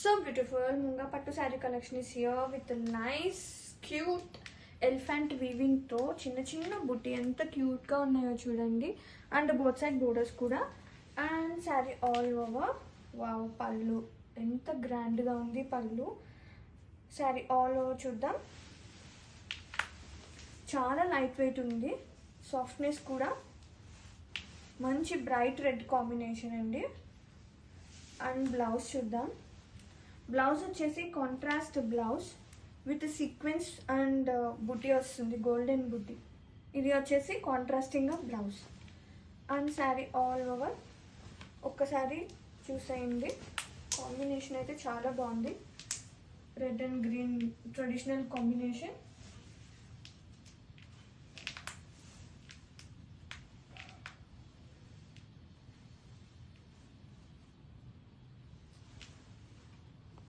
So beautiful munga pattu sari collection is here with nice cute elephant వీవింగ్తో చిన్న చిన్న బుట్టి ఎంత క్యూట్గా ఉన్నాయో చూడండి అండ్ బోత్ సైడ్ బోర్డర్స్ కూడా and sari all over wow పళ్ళు ఎంత గ్రాండ్గా ఉంది పళ్ళు శారీ ఆల్ ఓవర్ చూద్దాం చాలా లైట్ వెయిట్ ఉంది సాఫ్ట్నెస్ కూడా మంచి బ్రైట్ రెడ్ కాంబినేషన్ అండి అండ్ బ్లౌజ్ చూద్దాం బ్లౌజ్ వచ్చేసి contrast blouse with sequence and బుట్టి వస్తుంది గోల్డెన్ బుట్టి. ఇది వచ్చేసి contrasting blouse and sari all over ఒక్కసారి చూసేయండి. కాంబినేషన్ అయితే చాలా బాగుంది. Red and green traditional combination